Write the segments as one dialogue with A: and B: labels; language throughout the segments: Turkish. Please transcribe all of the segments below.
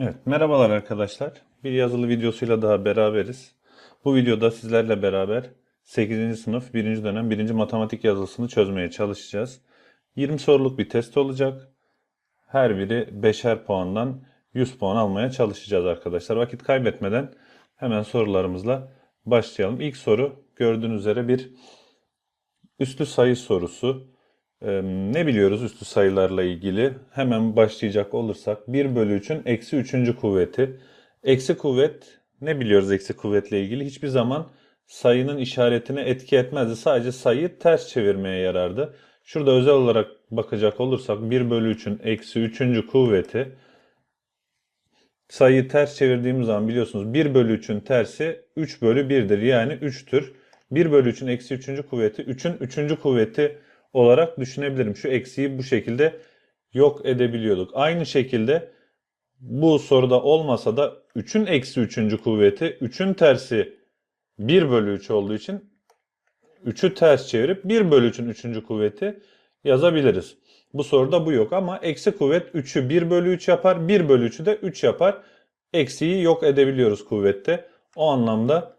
A: Evet, merhabalar arkadaşlar. Bir yazılı videosuyla daha beraberiz. Bu videoda sizlerle beraber 8. sınıf 1. dönem 1. matematik yazılısını çözmeye çalışacağız. 20 soruluk bir test olacak. Her biri 5'er puandan 100 puan almaya çalışacağız arkadaşlar. Vakit kaybetmeden hemen sorularımızla başlayalım. İlk soru gördüğünüz üzere bir üslü sayı sorusu. Ne biliyoruz üstü sayılarla ilgili? Hemen başlayacak olursak 1 bölü 3'ün eksi 3. kuvveti. Eksi kuvvet ne biliyoruz eksi kuvvetle ilgili? Hiçbir zaman sayının işaretine etki etmezdi. Sadece sayıyı ters çevirmeye yarardı. Şurada özel olarak bakacak olursak 1 bölü 3'ün eksi 3. kuvveti sayıyı ters çevirdiğimiz zaman biliyorsunuz 1 bölü 3'ün tersi 3 bölü 1'dir. Yani 3'tür. 1 bölü 3'ün eksi 3. kuvveti 3'ün 3. kuvveti olarak düşünebilirim. Şu eksiği bu şekilde yok edebiliyorduk. Aynı şekilde bu soruda olmasa da 3'ün eksi 3. kuvveti 3'ün tersi 1 bölü 3 olduğu için 3'ü ters çevirip 1 bölü 3'ün 3. kuvveti yazabiliriz. Bu soruda bu yok ama eksi kuvvet 3'ü 1 bölü 3 yapar. 1 bölü 3'ü de 3 yapar. Eksiği yok edebiliyoruz kuvvette. O anlamda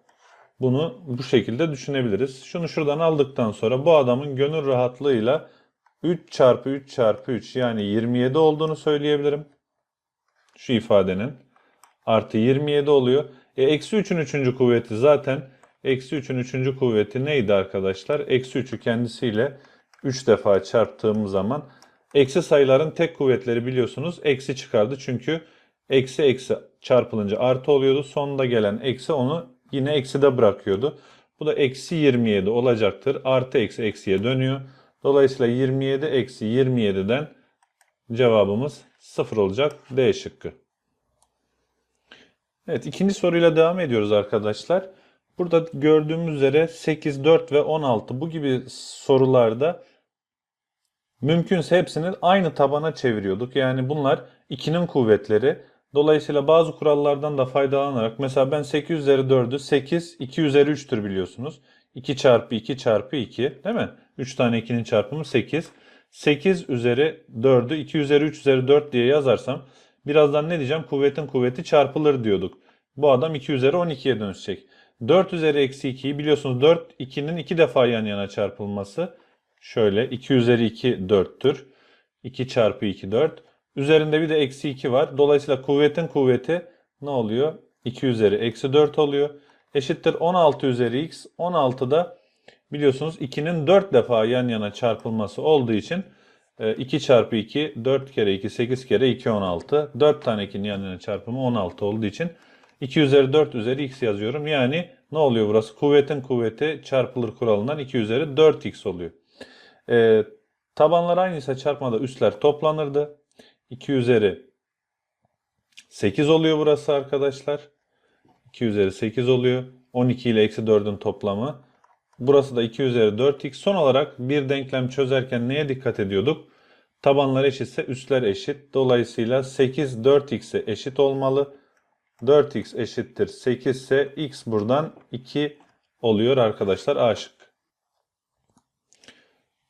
A: bunu bu şekilde düşünebiliriz. Şunu şuradan aldıktan sonra bu adamın gönül rahatlığıyla 3 çarpı 3 çarpı 3 yani 27 olduğunu söyleyebilirim. Şu ifadenin artı 27 oluyor. E, eksi 3'ün 3. kuvveti zaten eksi 3'ün 3. kuvveti neydi arkadaşlar? Eksi 3'ü kendisiyle 3 defa çarptığım zaman eksi sayıların tek kuvvetleri biliyorsunuz eksi çıkardı. Çünkü eksi eksi çarpılınca artı oluyordu. Sonunda gelen eksi onu yine eksi de bırakıyordu. Bu da eksi 27 olacaktır. Artı eksi eksiye dönüyor. Dolayısıyla 27 eksi 27'den cevabımız 0 olacak. D şıkkı. Evet ikinci soruyla devam ediyoruz arkadaşlar. Burada gördüğümüz üzere 8, 4 ve 16 bu gibi sorularda mümkünse hepsini aynı tabana çeviriyorduk. Yani bunlar 2'nin kuvvetleri. Dolayısıyla bazı kurallardan da faydalanarak mesela ben 8 üzeri 4'ü 8 2 üzeri 3'tür biliyorsunuz. 2 çarpı 2 çarpı 2 değil mi? 3 tane 2'nin çarpımı 8. 8 üzeri 4'ü 2 üzeri 3 üzeri 4 diye yazarsam birazdan ne diyeceğim? Kuvvetin kuvveti çarpılır diyorduk. Bu adam 2 üzeri 12'ye dönüşecek. 4 üzeri eksi 2'yi biliyorsunuz 4 2'nin 2 defa yan yana çarpılması. Şöyle 2 üzeri 2 4'tür. 2 çarpı 2 4. Üzerinde bir de eksi 2 var. Dolayısıyla kuvvetin kuvveti ne oluyor? 2 üzeri eksi 4 oluyor. Eşittir 16 üzeri x. 16 da biliyorsunuz 2'nin 4 defa yan yana çarpılması olduğu için 2 e, çarpı 2 4 kere 2 8 kere 2 16. 4 tane 2'nin yan yana çarpımı 16 olduğu için 2 üzeri 4 üzeri x yazıyorum. Yani ne oluyor burası? Kuvvetin kuvveti çarpılır kuralından 2 üzeri 4x oluyor. E, tabanlar aynıysa çarpmada üstler toplanırdı. 2 üzeri 8 oluyor burası arkadaşlar. 2 üzeri 8 oluyor. 12 ile eksi 4'ün toplamı. Burası da 2 üzeri 4x. Son olarak bir denklem çözerken neye dikkat ediyorduk? Tabanlar eşitse üstler eşit. Dolayısıyla 8 4x'e eşit olmalı. 4x eşittir 8 ise x buradan 2 oluyor arkadaşlar. A şık.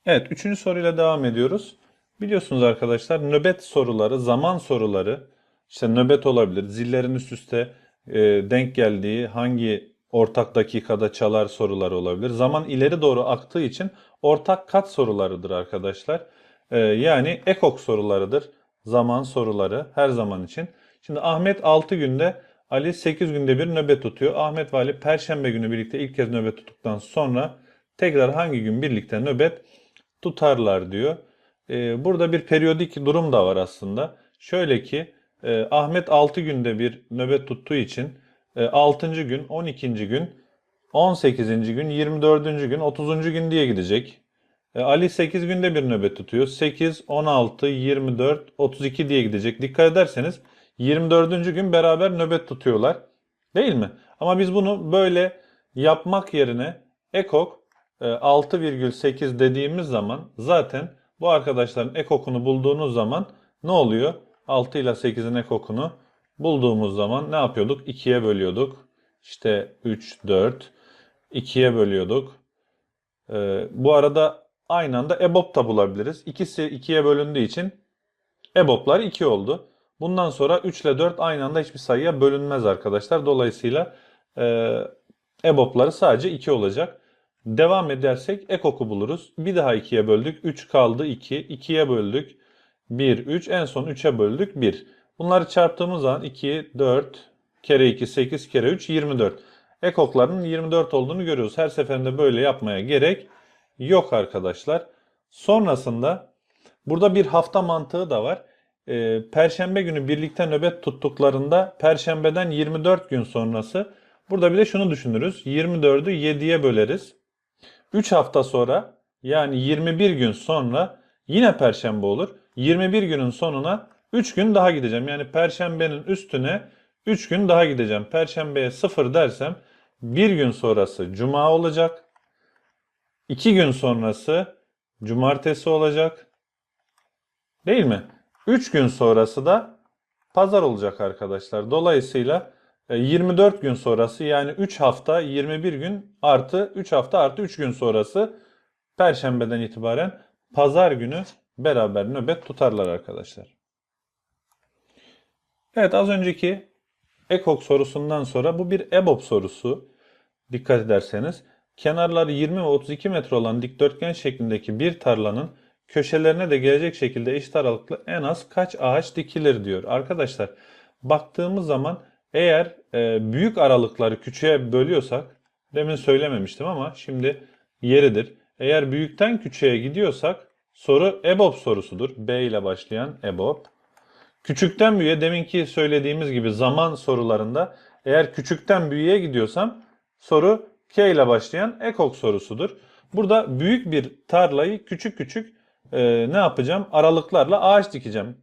A: Evet, üçüncü soruyla devam ediyoruz. Biliyorsunuz arkadaşlar nöbet soruları, zaman soruları, işte nöbet olabilir, zillerin üst üste e, denk geldiği hangi ortak dakikada çalar soruları olabilir. Zaman ileri doğru aktığı için ortak kat sorularıdır arkadaşlar. E, yani ekok sorularıdır. Zaman soruları her zaman için. Şimdi Ahmet 6 günde, Ali 8 günde bir nöbet tutuyor. Ahmet ve Ali perşembe günü birlikte ilk kez nöbet tuttuktan sonra tekrar hangi gün birlikte nöbet tutarlar diyor. Ee, burada bir periyodik durum da var aslında. Şöyle ki e, Ahmet 6 günde bir nöbet tuttuğu için 6. E, gün, 12. gün, 18. gün, 24. gün, 30. gün diye gidecek. E, Ali 8 günde bir nöbet tutuyor. 8, 16, 24, 32 diye gidecek. Dikkat ederseniz 24. gün beraber nöbet tutuyorlar. Değil mi? Ama biz bunu böyle yapmak yerine ekok 6,8 dediğimiz zaman zaten bu arkadaşların ekokunu bulduğunuz zaman ne oluyor? 6 ile 8'in ekokunu bulduğumuz zaman ne yapıyorduk? 2'ye bölüyorduk. İşte 3, 4. 2'ye bölüyorduk. Ee, bu arada aynı anda EBOB da bulabiliriz. İkisi 2'ye bölündüğü için EBOB'lar 2 oldu. Bundan sonra 3 ile 4 aynı anda hiçbir sayıya bölünmez arkadaşlar. Dolayısıyla e, EBOB'ları sadece 2 olacak. Devam edersek ekoku buluruz. Bir daha 2'ye böldük. 3 kaldı 2. 2'ye böldük. 1, 3. En son 3'e böldük 1. Bunları çarptığımız zaman 2, 4, kere 2, 8, kere 3, 24. Ekokların 24 olduğunu görüyoruz. Her seferinde böyle yapmaya gerek yok arkadaşlar. Sonrasında burada bir hafta mantığı da var. Ee, Perşembe günü birlikte nöbet tuttuklarında Perşembeden 24 gün sonrası. Burada bir de şunu düşünürüz. 24'ü 7'ye böleriz. 3 hafta sonra yani 21 gün sonra yine Perşembe olur. 21 günün sonuna 3 gün daha gideceğim. Yani Perşembenin üstüne 3 gün daha gideceğim. Perşembeye 0 dersem bir gün sonrası Cuma olacak. 2 gün sonrası Cumartesi olacak. Değil mi? 3 gün sonrası da Pazar olacak arkadaşlar. Dolayısıyla 24 gün sonrası yani 3 hafta 21 gün artı 3 hafta artı 3 gün sonrası Perşembeden itibaren Pazar günü beraber nöbet tutarlar arkadaşlar. Evet az önceki EKOK sorusundan sonra bu bir EBOB sorusu. Dikkat ederseniz kenarları 20 ve 32 metre olan dikdörtgen şeklindeki bir tarlanın köşelerine de gelecek şekilde eşit aralıklı en az kaç ağaç dikilir diyor. Arkadaşlar baktığımız zaman eğer e, büyük aralıkları küçüğe bölüyorsak demin söylememiştim ama şimdi yeridir. Eğer büyükten küçüğe gidiyorsak soru EBOB sorusudur. B ile başlayan EBOB. Küçükten büyüğe deminki söylediğimiz gibi zaman sorularında eğer küçükten büyüğe gidiyorsam soru K ile başlayan ekok sorusudur. Burada büyük bir tarlayı küçük küçük e, ne yapacağım? Aralıklarla ağaç dikeceğim.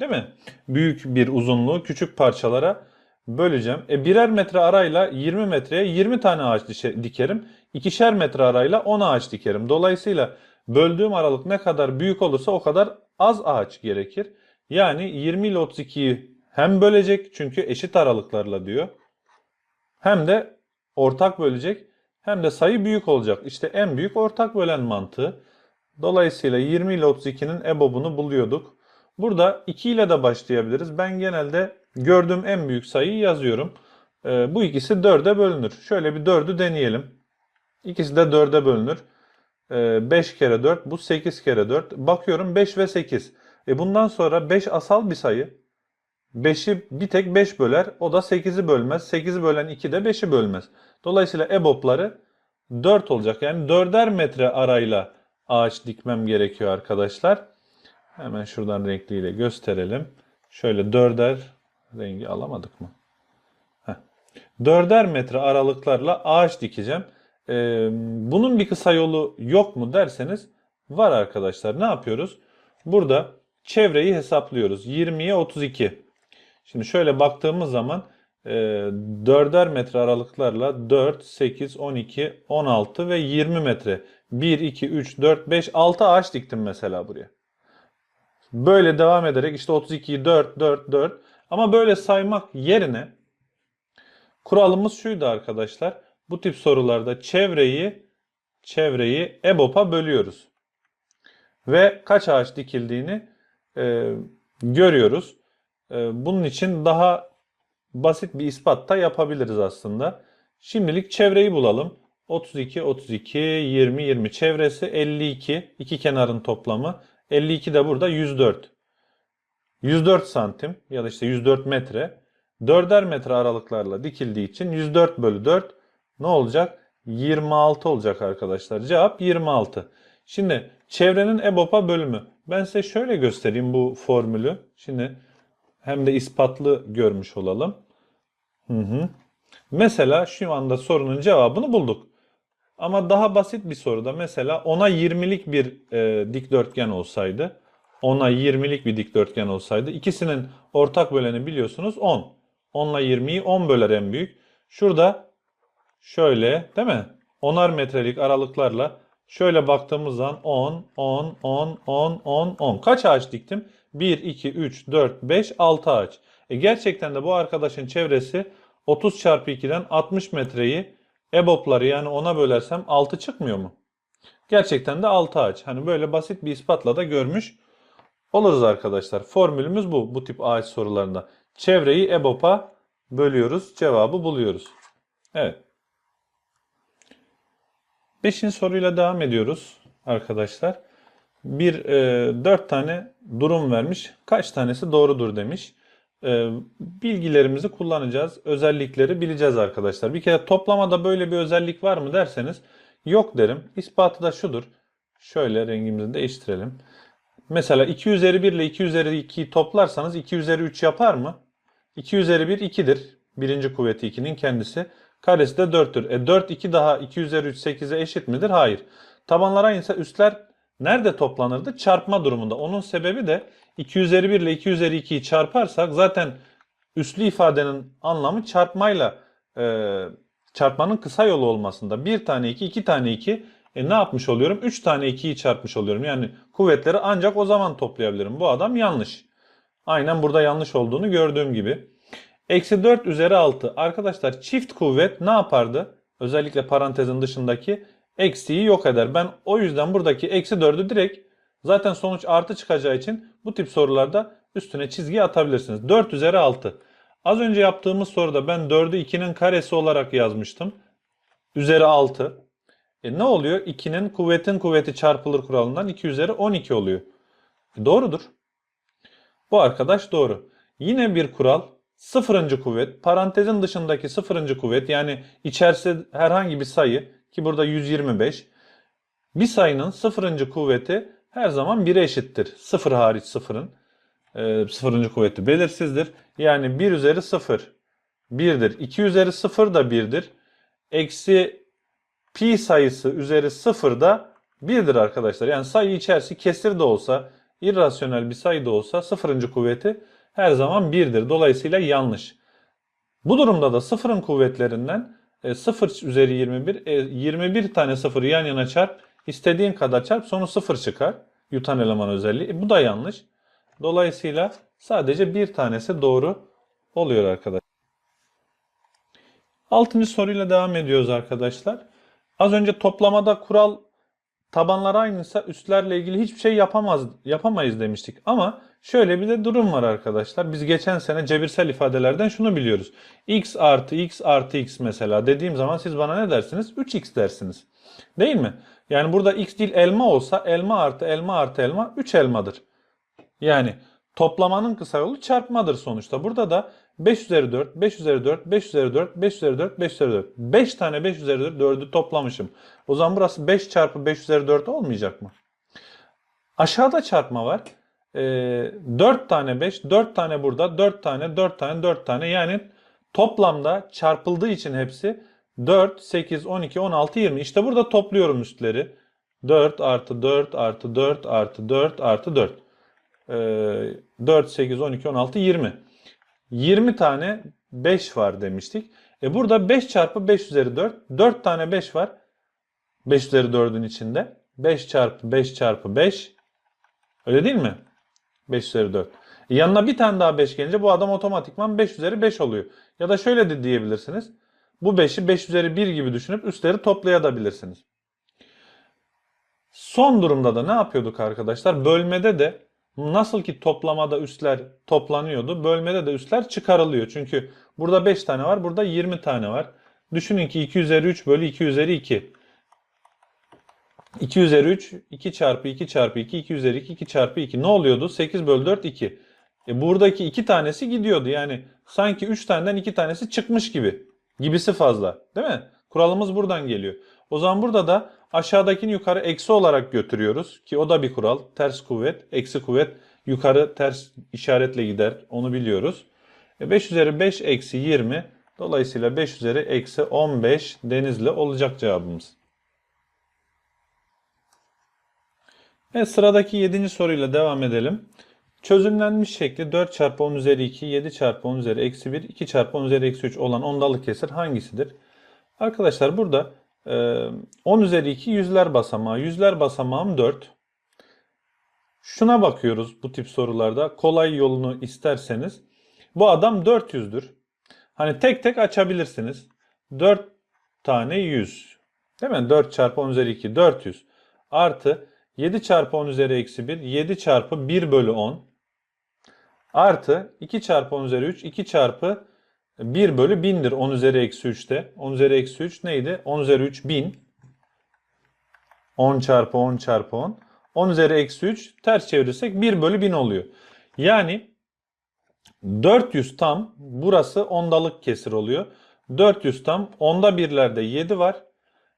A: Değil mi? Büyük bir uzunluğu küçük parçalara böleceğim. E birer metre arayla 20 metreye 20 tane ağaç dikerim. İkişer metre arayla 10 ağaç dikerim. Dolayısıyla böldüğüm aralık ne kadar büyük olursa o kadar az ağaç gerekir. Yani 20 ile 32'yi hem bölecek çünkü eşit aralıklarla diyor. Hem de ortak bölecek hem de sayı büyük olacak. İşte en büyük ortak bölen mantığı. Dolayısıyla 20 ile 32'nin EBOB'unu buluyorduk. Burada 2 ile de başlayabiliriz. Ben genelde gördüğüm en büyük sayıyı yazıyorum. Ee, bu ikisi 4'e bölünür. Şöyle bir 4'ü deneyelim. İkisi de 4'e bölünür. Ee, 5 kere 4 bu 8 kere 4. Bakıyorum 5 ve 8. E bundan sonra 5 asal bir sayı. 5'i bir tek 5 böler. O da 8'i bölmez. 8'i bölen 2 de 5'i bölmez. Dolayısıyla EBOB'ları 4 olacak. Yani 4'er metre arayla ağaç dikmem gerekiyor arkadaşlar. Hemen şuradan renkliyle gösterelim. Şöyle 4'er rengi alamadık mı? Heh. 4'er metre aralıklarla ağaç dikeceğim. Ee, bunun bir kısa yolu yok mu derseniz var arkadaşlar. Ne yapıyoruz? Burada çevreyi hesaplıyoruz. 20'ye 32. Şimdi şöyle baktığımız zaman e, 4'er metre aralıklarla 4, 8, 12, 16 ve 20 metre. 1, 2, 3, 4, 5, 6 ağaç diktim mesela buraya. Böyle devam ederek işte 32'yi 4, 4, 4. Ama böyle saymak yerine kuralımız şuydu arkadaşlar. Bu tip sorularda çevreyi çevreyi EBOB'a bölüyoruz. Ve kaç ağaç dikildiğini e, görüyoruz. E, bunun için daha basit bir ispat da yapabiliriz aslında. Şimdilik çevreyi bulalım. 32, 32, 20, 20. Çevresi 52. iki kenarın toplamı. 52 de burada 104. 104 santim ya da işte 104 metre. 4'er metre aralıklarla dikildiği için 104 bölü 4 ne olacak? 26 olacak arkadaşlar. Cevap 26. Şimdi çevrenin EBOB'a bölümü. Ben size şöyle göstereyim bu formülü. Şimdi hem de ispatlı görmüş olalım. Hı hı. Mesela şu anda sorunun cevabını bulduk. Ama daha basit bir soruda mesela 10'a 20'lik bir e, dikdörtgen olsaydı, 10'a 20'lik bir dikdörtgen olsaydı ikisinin ortak böleni biliyorsunuz 10. 10 ile 20'yi 10 böler en büyük. Şurada şöyle değil mi? 10'ar metrelik aralıklarla şöyle baktığımız zaman 10, 10, 10, 10, 10, 10. Kaç ağaç diktim? 1, 2, 3, 4, 5, 6 ağaç. E gerçekten de bu arkadaşın çevresi 30 çarpı 2'den 60 metreyi EBOB'ları yani ona bölersem 6 çıkmıyor mu? Gerçekten de 6 ağaç. Hani böyle basit bir ispatla da görmüş oluruz arkadaşlar. Formülümüz bu. Bu tip ağaç sorularında. Çevreyi EBOB'a bölüyoruz. Cevabı buluyoruz. Evet. Beşinci soruyla devam ediyoruz arkadaşlar. Bir e, dört tane durum vermiş. Kaç tanesi doğrudur demiş. E, bilgilerimizi kullanacağız. Özellikleri bileceğiz arkadaşlar. Bir kere toplamada böyle bir özellik var mı derseniz yok derim. İspatı da şudur. Şöyle rengimizi değiştirelim. Mesela 2 üzeri 1 ile 2 üzeri 2'yi toplarsanız 2 üzeri 3 yapar mı? 2 üzeri 1 2'dir. Birinci kuvveti 2'nin kendisi. Karesi de 4'tür. E 4 2 daha 2 üzeri 3 8'e eşit midir? Hayır. Tabanlar aynıysa üstler nerede toplanırdı? Çarpma durumunda. Onun sebebi de 2 üzeri 1 ile 2 üzeri 2'yi çarparsak zaten üslü ifadenin anlamı çarpmayla e, çarpmanın kısa yolu olmasında. 1 tane 2, 2 tane 2 e ne yapmış oluyorum? 3 tane 2'yi çarpmış oluyorum. Yani kuvvetleri ancak o zaman toplayabilirim. Bu adam yanlış. Aynen burada yanlış olduğunu gördüğüm gibi. Eksi 4 üzeri 6. Arkadaşlar çift kuvvet ne yapardı? Özellikle parantezin dışındaki eksiği yok eder. Ben o yüzden buradaki eksi 4'ü direkt zaten sonuç artı çıkacağı için bu tip sorularda üstüne çizgi atabilirsiniz. 4 üzeri 6. Az önce yaptığımız soruda ben 4'ü 2'nin karesi olarak yazmıştım. Üzeri 6. E ne oluyor? 2'nin kuvvetin kuvveti çarpılır kuralından 2 üzeri 12 oluyor. E doğrudur. Bu arkadaş doğru. Yine bir kural sıfırıncı kuvvet parantezin dışındaki sıfırıncı kuvvet yani içerisi herhangi bir sayı ki burada 125 bir sayının sıfırıncı kuvveti her zaman 1'e eşittir. Sıfır hariç sıfırın e, sıfırıncı kuvveti belirsizdir. Yani 1 üzeri 0 1'dir. 2 üzeri 0 da 1'dir. Eksi pi sayısı üzeri 0 da 1'dir arkadaşlar. Yani sayı içerisi kesir de olsa, irrasyonel bir sayı da olsa sıfırıncı kuvveti her zaman 1'dir. Dolayısıyla yanlış. Bu durumda da sıfırın kuvvetlerinden e, 0 üzeri 21, e, 21 tane sıfır yan yana çarp, istediğin kadar çarp, sonu 0 çıkar. Yutan eleman özelliği. E, bu da yanlış. Dolayısıyla sadece bir tanesi doğru oluyor arkadaşlar. Altıncı soruyla devam ediyoruz arkadaşlar. Az önce toplamada kural tabanlar aynıysa üstlerle ilgili hiçbir şey yapamaz yapamayız demiştik. Ama şöyle bir de durum var arkadaşlar. Biz geçen sene cebirsel ifadelerden şunu biliyoruz. x artı x artı x mesela dediğim zaman siz bana ne dersiniz? 3x dersiniz. Değil mi? Yani burada x değil elma olsa elma artı elma artı elma 3 elmadır. Yani toplamanın kısa yolu çarpmadır sonuçta. Burada da 5 üzeri 4, 5 üzeri 4, 5 üzeri 4, 5 üzeri 4, 5 üzeri 4. 5 tane 5 üzeri 4, 4'ü toplamışım. O zaman burası 5 çarpı 5 üzeri 4 olmayacak mı? Aşağıda çarpma var. Ee, 4 tane 5, 4 tane burada, 4 tane, 4 tane, 4 tane. Yani toplamda çarpıldığı için hepsi 4, 8, 12, 16, 20. İşte burada topluyorum üstleri. 4 artı 4 artı 4 artı 4 artı 4. Ee, 4, 8, 12, 16, 20. 20 tane 5 var demiştik. E burada 5 çarpı 5 üzeri 4. 4 tane 5 var. 5 üzeri 4'ün içinde. 5 çarpı 5 çarpı 5. Öyle değil mi? 5 üzeri 4. E yanına bir tane daha 5 gelince bu adam otomatikman 5 üzeri 5 oluyor. Ya da şöyle de diyebilirsiniz. Bu 5'i 5 üzeri 1 gibi düşünüp üstleri toplayabilirsiniz. Son durumda da ne yapıyorduk arkadaşlar? Bölmede de Nasıl ki toplamada üstler toplanıyordu, bölmede de üstler çıkarılıyor. Çünkü burada 5 tane var, burada 20 tane var. Düşünün ki 2 üzeri 3 bölü 2 üzeri 2. 2 üzeri 3, 2 çarpı 2 çarpı 2, 2 üzeri 2, 2 çarpı 2. Ne oluyordu? 8 bölü 4, 2. E buradaki 2 tanesi gidiyordu. Yani sanki 3 taneden 2 tanesi çıkmış gibi. Gibisi fazla. Değil mi? Kuralımız buradan geliyor. O zaman burada da aşağıdakini yukarı eksi olarak götürüyoruz. Ki o da bir kural. Ters kuvvet, eksi kuvvet yukarı ters işaretle gider. Onu biliyoruz. E 5 üzeri 5 eksi 20. Dolayısıyla 5 üzeri eksi 15 denizli olacak cevabımız. Evet sıradaki 7. soruyla devam edelim. Çözümlenmiş şekli 4 çarpı 10 üzeri 2, 7 çarpı 10 üzeri eksi 1, 2 çarpı 10 üzeri eksi 3 olan ondalık kesir hangisidir? Arkadaşlar burada 10 üzeri 2 yüzler basamağı. Yüzler basamağım 4. Şuna bakıyoruz bu tip sorularda. Kolay yolunu isterseniz. Bu adam 400'dür. Hani tek tek açabilirsiniz. 4 tane 100. Değil mi? 4 çarpı 10 üzeri 2 400. Artı 7 çarpı 10 üzeri eksi 1. 7 çarpı 1 bölü 10. Artı 2 çarpı 10 üzeri 3. 2 çarpı 1 bölü 1000'dir 10 üzeri eksi 3'te. 10 üzeri eksi 3 neydi? 10 üzeri 3 1000. 10 çarpı 10 çarpı 10. 10 üzeri eksi 3 ters çevirirsek 1 bölü 1000 oluyor. Yani 400 tam burası ondalık kesir oluyor. 400 tam onda birlerde 7 var.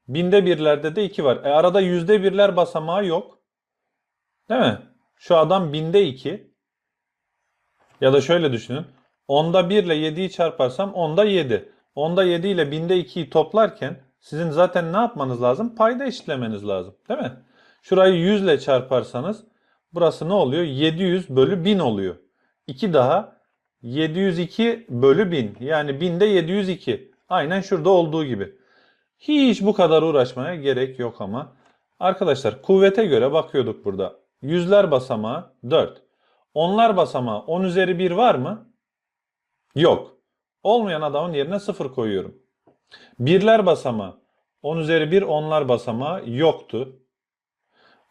A: Binde birlerde de 2 var. E arada yüzde birler basamağı yok. Değil mi? Şu adam binde 2. Ya da şöyle düşünün. Onda 1 ile 7'yi çarparsam onda 7. Onda 7 ile binde 2'yi toplarken sizin zaten ne yapmanız lazım? Payda eşitlemeniz lazım. Değil mi? Şurayı 100 ile çarparsanız burası ne oluyor? 700 bölü 1000 oluyor. 2 daha 702 bölü 1000. Yani 1000'de 702. Aynen şurada olduğu gibi. Hiç bu kadar uğraşmaya gerek yok ama. Arkadaşlar kuvvete göre bakıyorduk burada. Yüzler basamağı 4. Onlar basamağı 10 üzeri 1 var mı? Yok. Olmayan adamın yerine 0 koyuyorum. Birler basamağı 10 üzeri 1 onlar basamağı yoktu.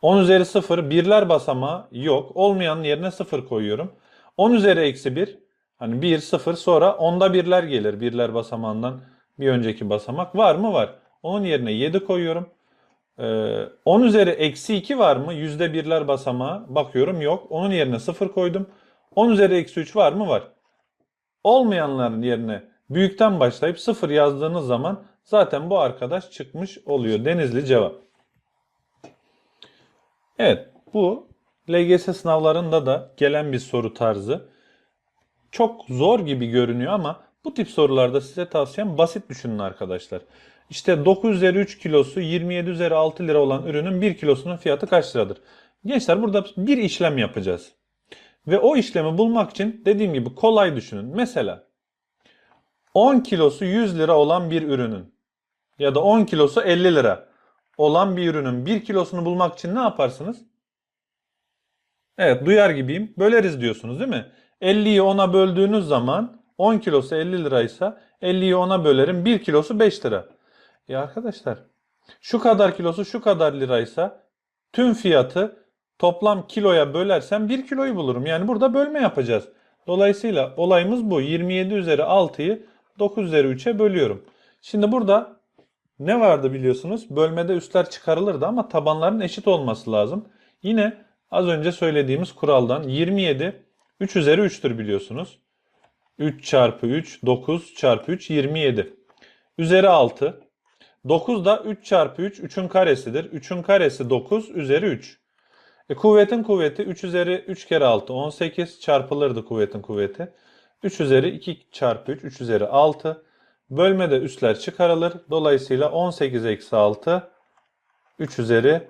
A: 10 üzeri 0 birler basamağı yok. Olmayanın yerine 0 koyuyorum. 10 üzeri eksi 1 hani 1 0 sonra onda birler gelir. Birler basamağından bir önceki basamak var mı? Var. Onun yerine 7 koyuyorum. Ee, 10 üzeri eksi 2 var mı? Yüzde birler basamağı bakıyorum yok. Onun yerine 0 koydum. 10 üzeri eksi 3 var mı? Var. Olmayanların yerine büyükten başlayıp 0 yazdığınız zaman zaten bu arkadaş çıkmış oluyor. Denizli cevap. Evet bu LGS sınavlarında da gelen bir soru tarzı. Çok zor gibi görünüyor ama bu tip sorularda size tavsiyem basit düşünün arkadaşlar. İşte 9 üzeri 3 kilosu 27 üzeri 6 lira olan ürünün 1 kilosunun fiyatı kaç liradır? Gençler burada bir işlem yapacağız. Ve o işlemi bulmak için dediğim gibi kolay düşünün. Mesela 10 kilosu 100 lira olan bir ürünün ya da 10 kilosu 50 lira olan bir ürünün 1 kilosunu bulmak için ne yaparsınız? Evet duyar gibiyim. Böleriz diyorsunuz değil mi? 50'yi 10'a böldüğünüz zaman 10 kilosu 50 liraysa 50'yi 10'a bölerim 1 kilosu 5 lira. E arkadaşlar şu kadar kilosu şu kadar liraysa tüm fiyatı toplam kiloya bölersem 1 kiloyu bulurum. Yani burada bölme yapacağız. Dolayısıyla olayımız bu. 27 üzeri 6'yı 9 üzeri 3'e bölüyorum. Şimdi burada ne vardı biliyorsunuz? Bölmede üstler çıkarılırdı ama tabanların eşit olması lazım. Yine az önce söylediğimiz kuraldan 27 3 üzeri 3'tür biliyorsunuz. 3 çarpı 3 9 çarpı 3 27. Üzeri 6. 9 da 3 çarpı 3 3'ün karesidir. 3'ün karesi 9 üzeri 3. E, kuvvetin kuvveti 3 üzeri 3 kere 6 18 çarpılırdı kuvvetin kuvveti. 3 üzeri 2 çarpı 3 3 üzeri 6. Bölmede üstler çıkarılır. Dolayısıyla 18 eksi 6 3 üzeri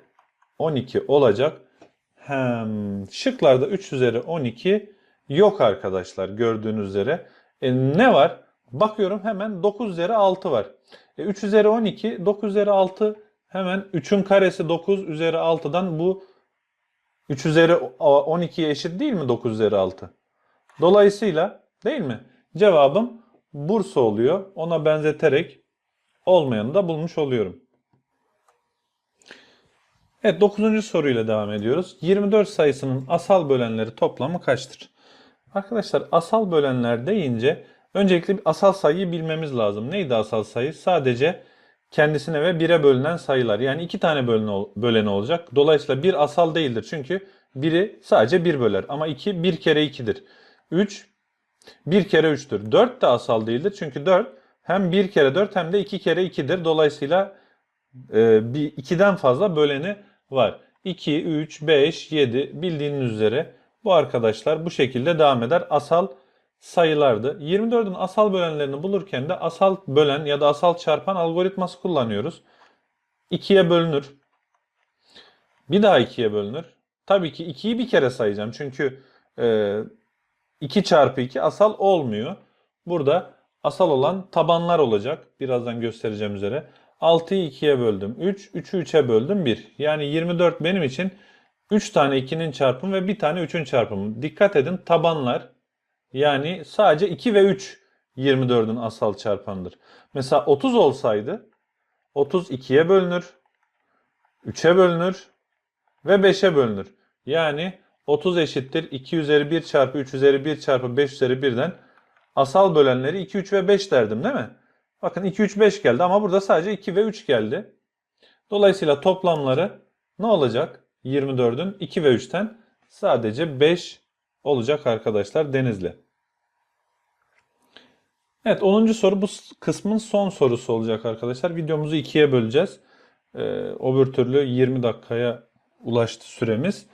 A: 12 olacak. Hem şıklarda 3 üzeri 12 yok arkadaşlar gördüğünüz üzere. E, ne var? Bakıyorum hemen 9 üzeri 6 var. E, 3 üzeri 12, 9 üzeri 6 hemen 3'ün karesi 9 üzeri 6'dan bu 3 üzeri 12'ye eşit değil mi 9 üzeri 6? Dolayısıyla değil mi? Cevabım Bursa oluyor. Ona benzeterek olmayanı da bulmuş oluyorum. Evet 9. soruyla devam ediyoruz. 24 sayısının asal bölenleri toplamı kaçtır? Arkadaşlar asal bölenler deyince öncelikle asal sayıyı bilmemiz lazım. Neydi asal sayı? Sadece kendisine ve bire bölünen sayılar. Yani iki tane böleni olacak. Dolayısıyla bir asal değildir. Çünkü biri sadece bir böler. Ama iki bir kere ikidir. 3 bir kere 3'tür. 4 de asal değildir. Çünkü 4 hem bir kere 4 hem de iki kere 2'dir. Dolayısıyla e, bir 2'den fazla böleni var. 2, 3, 5, 7 bildiğiniz üzere bu arkadaşlar bu şekilde devam eder. Asal sayılardı. 24'ün asal bölenlerini bulurken de asal bölen ya da asal çarpan algoritması kullanıyoruz. 2'ye bölünür. Bir daha 2'ye bölünür. Tabii ki 2'yi bir kere sayacağım. Çünkü e, 2 çarpı 2 asal olmuyor. Burada asal olan tabanlar olacak. Birazdan göstereceğim üzere. 6'yı 2'ye böldüm 3, 3'ü 3'e böldüm 1. Yani 24 benim için 3 tane 2'nin çarpımı ve bir tane 3'ün çarpımı. Dikkat edin tabanlar yani sadece 2 ve 3 24'ün asal çarpanıdır. Mesela 30 olsaydı 30 2'ye bölünür, 3'e bölünür, ve 5'e bölünür. Yani 30 eşittir 2 üzeri 1 çarpı 3 üzeri 1 çarpı 5 üzeri 1'den asal bölenleri 2, 3 ve 5 derdim değil mi? Bakın 2, 3, 5 geldi ama burada sadece 2 ve 3 geldi. Dolayısıyla toplamları ne olacak? 24'ün 2 ve 3'ten sadece 5 olacak arkadaşlar Denizli. Evet 10. soru bu kısmın son sorusu olacak arkadaşlar. Videomuzu ikiye böleceğiz. Ee, öbür türlü 20 dakikaya ulaştı süremiz.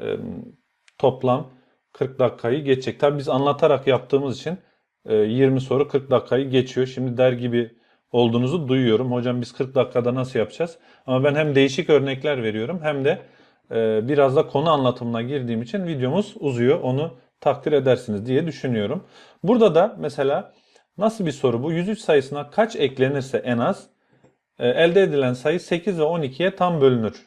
A: Ee, toplam 40 dakikayı geçecek. Tabii biz anlatarak yaptığımız için e, 20 soru 40 dakikayı geçiyor. Şimdi der gibi olduğunuzu duyuyorum. Hocam biz 40 dakikada nasıl yapacağız? Ama ben hem değişik örnekler veriyorum hem de e, biraz da konu anlatımına girdiğim için videomuz uzuyor. Onu takdir edersiniz diye düşünüyorum. Burada da mesela nasıl bir soru bu? 103 sayısına kaç eklenirse en az e, elde edilen sayı 8 ve 12'ye tam bölünür.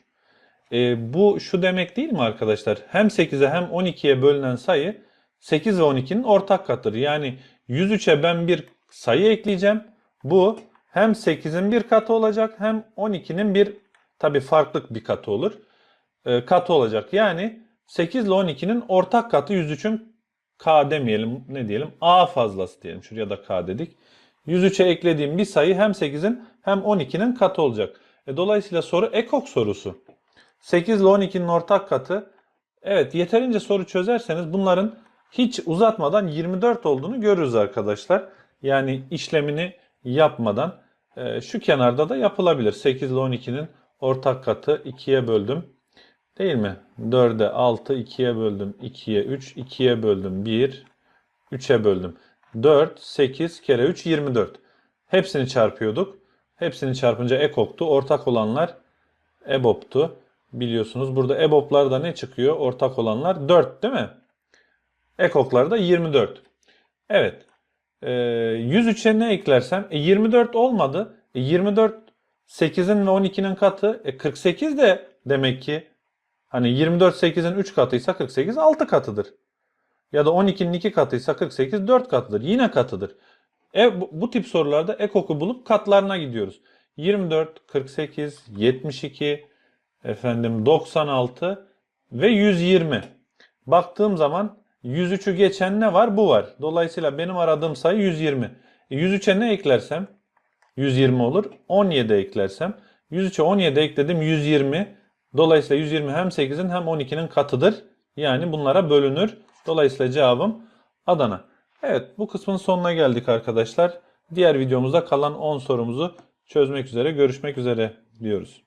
A: E, bu şu demek değil mi arkadaşlar? Hem 8'e hem 12'ye bölünen sayı 8 ve 12'nin ortak katıdır. Yani 103'e ben bir sayı ekleyeceğim. Bu hem 8'in bir katı olacak hem 12'nin bir tabi farklı bir katı olur. E, katı olacak. Yani 8 ile 12'nin ortak katı 103'ün K demeyelim ne diyelim A fazlası diyelim. Şuraya da K dedik. 103'e eklediğim bir sayı hem 8'in hem 12'nin katı olacak. E, dolayısıyla soru ekok sorusu. 8 ile 12'nin ortak katı. Evet yeterince soru çözerseniz bunların hiç uzatmadan 24 olduğunu görürüz arkadaşlar. Yani işlemini yapmadan e, şu kenarda da yapılabilir. 8 ile 12'nin ortak katı 2'ye böldüm. Değil mi? 4'e 6, 2'ye böldüm 2'ye 3, 2'ye böldüm 1, 3'e böldüm. 4, 8 kere 3, 24. Hepsini çarpıyorduk. Hepsini çarpınca ekoktu. Ortak olanlar EBOB'tu. Biliyorsunuz burada EBOB'larda ne çıkıyor? Ortak olanlar 4 değil mi? Ekoklarda 24. Evet. Ee, 103'e ne eklersem? E, 24 olmadı. E, 24 8'in ve 12'nin katı. E, 48 de demek ki hani 24 8'in 3 katıysa 48 6 katıdır. Ya da 12'nin 2 katıysa 48 4 katıdır. Yine katıdır. E, bu, bu tip sorularda ekoku bulup katlarına gidiyoruz. 24, 48, 72, efendim 96 ve 120. Baktığım zaman 103'ü geçen ne var? Bu var. Dolayısıyla benim aradığım sayı 120. E 103'e ne eklersem 120 olur. 17 eklersem 103'e 17 ekledim 120. Dolayısıyla 120 hem 8'in hem 12'nin katıdır. Yani bunlara bölünür. Dolayısıyla cevabım Adana. Evet bu kısmın sonuna geldik arkadaşlar. Diğer videomuzda kalan 10 sorumuzu çözmek üzere görüşmek üzere diyoruz.